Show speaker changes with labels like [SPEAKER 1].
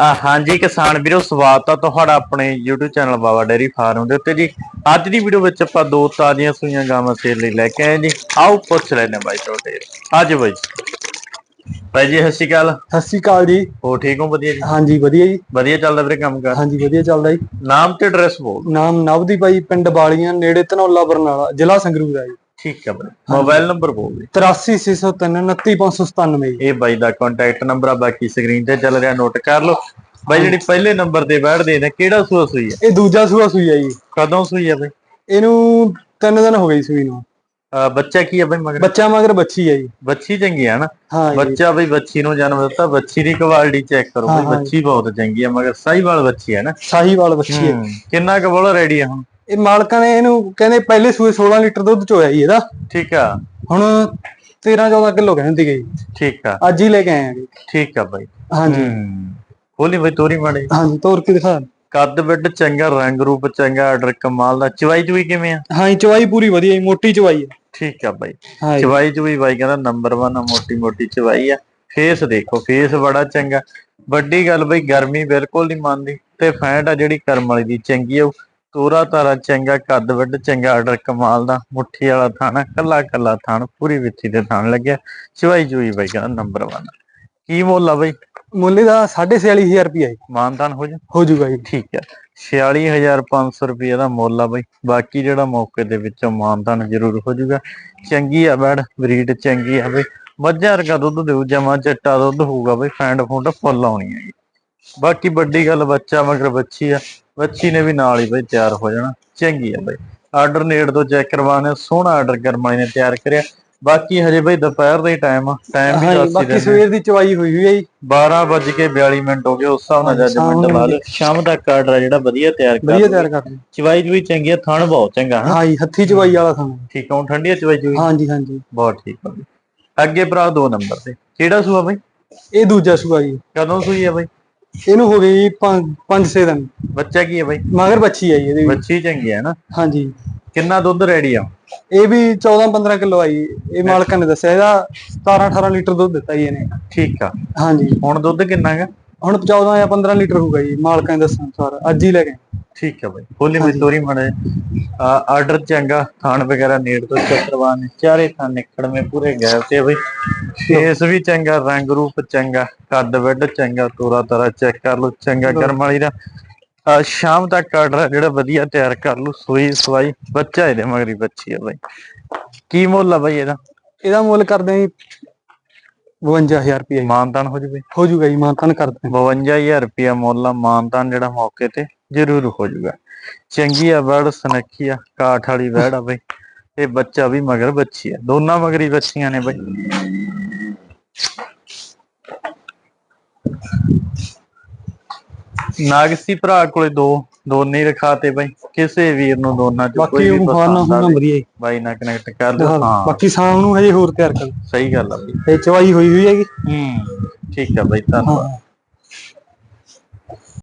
[SPEAKER 1] ਆ ਹਾਂਜੀ ਕਿਸਾਨ ਵੀਰੋ ਸਵਾਗਤ ਆ ਤੁਹਾਡਾ ਆਪਣੇ YouTube channel Baba dairy farm ਦੇ ਉੱਤੇ ਜੀ। ਅੱਜ ਦੀ ਵੀਡੀਓ ਵਿੱਚ ਆਪਾਂ ਦੋ ਤਾਜ਼ੀਆਂ ਸੂਈਆਂ ਗਾਵਾਂ ਸੇਲ ਲਈ ਲੈ ਕੇ ਆਏ ਜੀ। ਆਓ ਪੁੱਛ ਲੈਣੇ ਬਾਈ ਤੁਹਾਡੇ। ਅੱਜ ਬਾਈ। ਬਾਈ ਜੀ ਸਤਿ ਸ਼੍ਰੀ ਅਕਾਲ।
[SPEAKER 2] ਸਤਿ ਸ਼੍ਰੀ ਅਕਾਲ ਜੀ।
[SPEAKER 1] ਹੋ ਠੀਕ ਹੋ? ਵਧੀਆ ਜੀ?
[SPEAKER 2] ਹਾਂਜੀ ਵਧੀਆ ਜੀ।
[SPEAKER 1] ਵਧੀਆ ਚੱਲਦਾ ਵੀਰੇ ਕੰਮ ਕਰ?
[SPEAKER 2] ਹਾਂਜੀ ਵਧੀਆ ਚੱਲਦਾ ਜੀ।
[SPEAKER 1] ਨਾਮ ਤੇ ਐਡਰੈਸ ਬੋਲ।
[SPEAKER 2] ਨਾਮ ਨਵਦੀਪ ਬਾਈ ਪਿੰਡ ਬਾਲੀਆਂ ਨੇੜੇ ਧਨੌਲਾ ਬਰਨਾਲਾ ਜ਼ਿਲ੍ਹਾ ਸੰਗਰੂਰ ਹੈ ਜੀ।
[SPEAKER 1] ਠੀਕ ਹੈ ਬਾਈ। ਮੋਬਾਈਲ ਨੰਬਰ ਬੋਲ ਜੀ
[SPEAKER 2] 83603 29597 ਜੀ
[SPEAKER 1] ਇਹ ਬਾਈ ਦਾ ਕੰਟੈਕਟ ਨੰਬਰ ਆ ਬਾਕੀ ਸਕਰੀਨ ਤੇ ਚੱਲ ਰਿਹਾ ਨੋਟ ਕਰ ਲਓ। ਬਾਈ ਜਿਹੜੀ ਪਹਿਲੇ ਨੰਬਰ ਤੇ ਬੈਠਦੇ ਨੇ ਕਿਹੜਾ ਸੂਆ ਸੂਈ ਹੈ
[SPEAKER 2] ਇਹ ਦੂਜਾ ਸੂਆ ਸੂਈ ਹੈ ਜੀ।
[SPEAKER 1] ਕਦੋਂ ਸੂਈ ਹੈ ਬਾਈ?
[SPEAKER 2] ਇਹਨੂੰ ਤਿੰਨ ਦਿਨ ਹੋ ਗਏ ਸੂਈ ਨੂੰ।
[SPEAKER 1] ਬੱਚਾ ਕੀ ਹੈ ਬਾਈ ਮਗਰ?
[SPEAKER 2] ਬੱਚਾ ਮਗਰ ਬੱਚੀ ਹੈ ਜੀ।
[SPEAKER 1] ਬੱਚੀ ਚੰਗੀ ਹੈ ਨਾ?
[SPEAKER 2] ਹਾਂ
[SPEAKER 1] ਬੱਚਾ ਬਈ ਬੱਚੀ ਨੂੰ ਜਨਮ ਦਿੱਤਾ ਬੱਚੀ ਦੀ ਕੁਆਲਿਟੀ ਚੈੱਕ ਕਰੋ
[SPEAKER 2] ਹਾਂ,
[SPEAKER 1] ਬਈ
[SPEAKER 2] ਹਾਂ।
[SPEAKER 1] ਬੱਚੀ ਬਹੁਤ ਚੰਗੀ ਹੈ ਮਗਰ ਸਾਈਵਾਲ ਬੱਚੀ ਹੈ ਨਾ?
[SPEAKER 2] ਸਾਹੀਵਾਲ ਬੱਚੀ ਹੈ
[SPEAKER 1] ਹੂੰ। ਕਿੰਨਾ ਕੁ ਬੋਲ ਰੈਡੀ ਆ ਹੁਣ?
[SPEAKER 2] ਇਹ ਮਾਲਕਾਂ ਨੇ ਇਹਨੂੰ ਕਹਿੰਦੇ ਪਹਿਲੇ ਸੂਏ 16 ਲੀਟਰ ਦੁੱਧ ਚੋਇਆ ਜੀ ਇਹਦਾ।
[SPEAKER 1] ਠੀਕ ਆ।
[SPEAKER 2] ਹੁਣ 13 14 ਕਿਲੋ ਕਹਿੰਦੀ ਗਈ
[SPEAKER 1] ਠੀਕ ਆ।
[SPEAKER 2] ਅੱਜ ਹੀ ਲੈ ਕੇ ਆਏ ਆ ਜੀ।
[SPEAKER 1] ਠੀਕ ਆ ਬਾਈ।
[SPEAKER 2] ਹਾਂਜੀ।
[SPEAKER 1] ਹੂੰ। ਬੋਲੀ ਬਈ ਤੋਰੀ ਮਾੜੇ।
[SPEAKER 2] ਹਾਂਜੀ ਤੋਰ ਕੇ ਦਿਖਾ।
[SPEAKER 1] ਕੱਦ ਬਿੱਡ ਚੰਗਾ ਰੰਗ ਰੂਪ ਚੰਗਾ ਆਰਡਰ ਕਮਾਲ ਦਾ। ਚਵਾਈ ਚੁਈ ਕਿਵੇਂ ਆ?
[SPEAKER 2] ਹਾਂ ਚਵਾਈ ਪੂਰੀ ਵਧੀਆ ਜੀ ਮੋਟੀ ਚਵਾਈ ਹੈ
[SPEAKER 1] ਠੀਕ ਆ ਬਾਈ।
[SPEAKER 2] ਹਾਂ
[SPEAKER 1] ਚਵਾਈ ਚੁਈ ਬਾਈ ਕਹਿੰਦਾ ਨੰਬਰ 1 ਆ ਮੋਟੀ ਮੋਟੀ ਚਵਾਈ ਆ। ਫੇਸ ਦੇਖੋ ਫੇਸ ਬੜਾ ਚੰਗਾ। ਵੱਡੀ ਗੱਲ ਬਈ ਗਰਮੀ ਬਿਲਕੁਲ ਨਹੀਂ ਮੰਨਦੀ। ਤੇ ਫੈਂਟ ਆ ਜਿਹੜੀ ਕਰਮ ਵਾਲੀ ਦੀ ਚੰਗੀ ਆ ਤੋਰਾ ਤਾਰਾ ਚੰਗਾ ਕੱਦ ਵੱਡ ਚੰਗਾ ਆਰਡਰ ਕਮਾਲ ਦਾ। ਮੁੱਠੀ ਵਾਲਾ ਥਾਣਾ ਕੱਲਾ ਕੱਲਾ ਥਾਣ ਪੂਰੀ ਵਿੱਥੀ ਤੇ ਥਾਣ ਲੱਗਿਆ। ਚਵਾਈ ਚੁਈ ਬਾਈ ਕਹਿੰਦਾ ਨੰਬਰ 1 ਕੀ ਮੁੱਲ ਆ ਬਾਈ?
[SPEAKER 2] ਮੁੱਲ ਦਾ 46500 ਰੁਪਏ ਹੈ।
[SPEAKER 1] ਮਾਨਤਾਨ ਹੋ ਜਾ।
[SPEAKER 2] ਹੋ ਜਾਊਗਾ ਜੀ।
[SPEAKER 1] ਠੀਕ ਹੈ 46500 ਰੁਪਏ ਦਾ ਮੁੱਲ ਆ ਬਈ। ਬਾਕੀ ਜਿਹੜਾ ਮੌਕੇ ਦੇ ਵਿੱਚੋਂ ਮਾਨਤਾਨ ਜ਼ਰੂਰ ਹੋ ਜਾਊਗਾ ਚੰਗੀ ਆ ਬੈੜ ਬਰੀਡ ਚੰਗੀ ਆ ਬਈ। ਮੱਝਾਂ ਵਰਗਾ ਦੁੱਧ ਦੇਊ ਜਮਾ ਚਿੱਟਾ ਦੁੱਧ ਹੋਊਗਾ ਬਈ। ਫੈਂਡ ਫੁੰਡ ਫੁੱਲ ਆਉਣੀ ਹੈਗੀ ਬਾਕੀ ਵੱਡੀ ਗੱਲ ਬੱਚਾ ਮਗਰ ਬੱਚੀ ਆ। ਬੱਚੀ ਨੇ ਵੀ ਨਾਲ ਹੀ ਬਈ ਤਿਆਰ ਹੋ ਜਾਣਾ। ਚੰਗੀ ਆ ਬਈ। ਆਰਡਰ ਨੇੜ ਤੋਂ ਚੈੱਕ ਕਰਵਾਣੇ ਸੋਹਣਾ ਆਰਡਰ ਕਰਮਾਈ ਨੇ ਤਿਆਰ ਕਰਿਆ। ਬਾਕੀ ਹਜੇ ਬਈ ਦੁਪਹਿਰ ਦਾ ਹੀ ਟਾਈਮ ਆ। ਟਾਈਮ ਵੀ ਦੱਸ
[SPEAKER 2] ਬਾਕੀ ਸਵੇਰ ਦੀ ਚਵਾਈ ਹੋਈ ਹੋਈ ਹੈ ਜੀ।
[SPEAKER 1] 12 ਵੱਜ ਕੇ 42 ਮਿੰਟ ਹੋ ਗਏ। ਉਸ ਹਿਸਾਬ ਨਾਲ ਜੱਜਮੈਂਟ ਲਾ ਲਓ ਸ਼ਾਮ ਤੱਕ ਆਰਡਰ ਆ ਜਿਹੜਾ ਵਧੀਆ ਤਿਆਰ ਕਰ
[SPEAKER 2] ਵਧੀਆ। ਤਿਆਰ ਕਰਦੇ
[SPEAKER 1] ਚਵਾਈ ਚੁਈ ਚੰਗੀ ਆ। ਥਣ ਬਹੁਤ ਚੰਗਾ ਹਾਂ
[SPEAKER 2] ਜੀ ਹੱਥੀ ਚਵਾਈ ਵਾਲਾ ਸਾਨੂੰ
[SPEAKER 1] ਠੀਕ ਆ। ਠੰਡੀ ਚਵਾਈ
[SPEAKER 2] ਹਾਂ ਜੀ ਹਾਂ ਜੀ
[SPEAKER 1] ਬਹੁਤ ਠੀਕ ਆ ਅੱਗੇ ਭਰਾ ਦੋ ਨੰਬਰ ਤੇ। ਕਿਹੜਾ ਸੂਆ ਬਈ?
[SPEAKER 2] ਇਹ ਦੂਜਾ ਸੂਆ ਜੀ।
[SPEAKER 1] ਕਦੋਂ ਸੂਈ ਆ ਬਈ?
[SPEAKER 2] ਇਹਨੂੰ ਹੋ ਗਈ 5-6 ਦਿਨ।
[SPEAKER 1] ਬੱਚਾ ਕੀ ਆ ਬਈ?
[SPEAKER 2] ਮਗਰ ਬੱਚੀ ਆਈ ਇਹਦੇ।
[SPEAKER 1] ਬੱਚੀ ਚੰਗੀ ਆ ਨਾ?
[SPEAKER 2] ਹਾਂ ਜੀ
[SPEAKER 1] ਕਿੰਨਾ ਦੁੱਧ ਰੈਡੀ ਆ?
[SPEAKER 2] ਇਹ ਵੀ 14-15 ਕਿਲੋ ਆਈ ਇਹ ਮਾਲਕਾਂ ਨੇ ਦੱਸਿਆ ਇਹਦਾ 17-18 ਲੀਟਰ ਦੁੱਧ ਦਿੱਤਾ ਜੀ ਇਹਨੇ।
[SPEAKER 1] ਠੀਕ ਆ।
[SPEAKER 2] ਹਾਂ ਜੀ
[SPEAKER 1] ਹੁਣ ਦੁੱਧ ਕਿੰਨਾ ਗਾ
[SPEAKER 2] ਹੁਣ 14 ਜਾਂ 15 ਲੀਟਰ ਹੋਊਗਾ ਜੀ ਮਾਲਕਾਂ ਨੇ ਦੱਸਣ ਅਨੁਸਾਰ। ਅੱਜ ਹੀ ਲੈ ਗਏ
[SPEAKER 1] ਠੀਕ ਆ ਬਈ। ਬਈ ਤੋਰੀ ਮੜੇ ਆਰਡਰ ਚੰਗਾ ਥਾਣ ਵਗੈਰਾ ਨੇੜ ਤੋਂ ਚੱਕਰਵਾਨ ਚਾਰੇ ਥਾਂ ਨਿਕੜਵੇਂ ਪੂਰੇ ਗਏ ਤੇ ਬਈ। ਫੇਸ ਵੀ ਚੰਗਾ ਰੰਗ ਰੂਪ ਚੰਗਾ ਕੱਦ ਵੱਡ ਚੰਗਾ ਤੋਰਾ ਤਾਰਾ ਚੈੱਕ ਕਰ ਲਓ ਚੰਗਾ ਕਰਮ ਵਾਲੀ ਦਾ। ਸ਼ਾਮ ਤੱਕ ਆਰਡਰ ਜਿਹੜਾ ਵਧੀਆ ਤਿਆਰ ਕਰ ਲਓ ਸੂਈ ਸਵਾਈ। ਬੱਚਾ ਇਹਦੇ ਮਗਰੀ ਬੱਚੀ ਆ ਬਈ। ਕੀ ਮੁੱਲ ਆ ਬਈ ਇਹਦਾ?
[SPEAKER 2] ਇਹਦਾ ਮੁੱਲ ਕਰਦੇ ਆ ਜੀ 52000 ਰੁਪਏ
[SPEAKER 1] ਮਾਨਤਾਨ ਹੋ ਜਵੇ
[SPEAKER 2] ਹੋ ਜੀ ਮਾਨਤਨ ਕਰਦੇ ਆ।
[SPEAKER 1] 52000 ਰੁਪਿਆ ਮੁੱਲ ਆ ਮਾਨਤਾਨ ਜਿਹੜਾ ਮੌਕੇ ਤੇ। ਜ਼ਰੂਰ ਹੋ ਜਾਊਗਾ। ਚੰਗੀ ਆ ਵੜ ਸਨੱਖੀ ਆ ਕਾਠ ਵਾਲੀ ਵੜ ਆ ਬਈ। ਤੇ ਬੱਚਾ ਵੀ ਮਗਰ ਬੱਚੀ ਆ। ਦੋਨਾਂ ਮਗਰੀ ਬੱਚੀਆਂ ਨੇ ਬਈ। ਨਾਗਸੀ ਭਰਾ ਕੋਲੇ ਦੋ ਦੋਨੇ ਰਖਾਤੇ ਬਈ। ਕਿਸੇ ਵੀਰ ਨੂੰ ਦੋਨਾਂ ਚ
[SPEAKER 2] ਬਾਕੀ
[SPEAKER 1] ਕੋਈ ਵੀ
[SPEAKER 2] ਖਾਣਾ
[SPEAKER 1] ਪਸੰਦ
[SPEAKER 2] ਹੋਣਾ
[SPEAKER 1] ਆਵੇ
[SPEAKER 2] ਵਧੀਆ ਜੀ
[SPEAKER 1] ਬਾਈ ਨਾਲ ਕਨੈਕਟ ਕਰ ਦੋ ਹਾਂ।
[SPEAKER 2] ਬਾਕੀ ਸ਼ਾਮ ਨੂੰ ਹਜੇ ਹੋਰ ਤਿਆਰ ਕਰ।
[SPEAKER 1] ਸਹੀ ਗੱਲ ਆ ਬਈ।
[SPEAKER 2] ਇਹ ਚਵਾਈ ਹੋਈ ਹੋਈ ਹੈਗੀ।
[SPEAKER 1] ਹੂੰ ਠੀਕ ਆ ਬਈ ਧੰਨਵਾਦ।
[SPEAKER 2] ਹਾਂ।